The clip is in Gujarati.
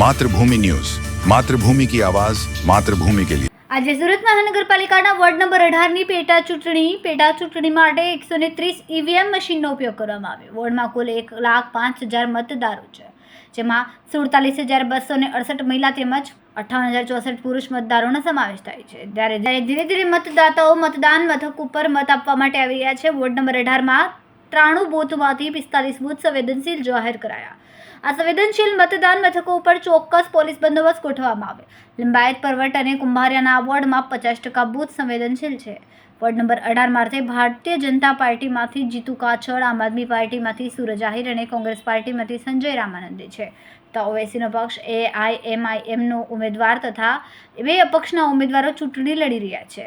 માતૃભૂમિ ન્યૂઝ. માતૃભૂમિ કી આવાજ, માતૃભૂમિ કે લીએ આજે સુરત મહાનગરપાલિકાના વોર્ડ નંબર અઢારની પેટા ચૂંટણી પેટા ચૂંટણી માટે એકસો ને ત્રીસ ઈવીએમ મશીનનો ઉપયોગ કરવામાં આવ્યો. વોર્ડમાં કુલ એક લાખ પાંચ હજાર મતદારો છે, જેમાં સુડતાલીસ હજાર બસો ને અડસઠ મહિલા તેમજ અઠાવન હજાર ચોસઠ પુરુષ મતદારોનો સમાવેશ થાય છે. ત્યારે ધીરે ધીરે મતદાતાઓ મતદાન મથક ઉપર મત આપવા માટે આવી રહ્યા છે, વોર્ડ નંબર અઢારમાં ત્રાણું બૂથમાંથી પિસ્તાલીસ બૂથ સંવેદનશીલ જાહેર કરાયા. આ સંવેદનશીલ મતદાન મથકો ઉપર ચોક્કસ પોલીસ બંદોબસ્ત ગોઠવવામાં આવે. લિંબાયત પર્વત અને કુંભારિયાના વોર્ડમાં પચાસ ટકા બૂથ સંવેદનશીલ છે. વોર્ડ નંબર અઢાર માટે ભારતીય જનતા પાર્ટીમાંથી જીતુ કાછડ, આમ આદમી પાર્ટીમાંથી સૂરજ આહિર અને કોંગ્રેસ પાર્ટીમાંથી સંજય રામાનંદે છે. તો ઓવેસીનો પક્ષ એ આઈ એમ આઈ એમનો ઉમેદવાર તથા બે અપક્ષના ઉમેદવારો ચૂંટણી લડી રહ્યા છે.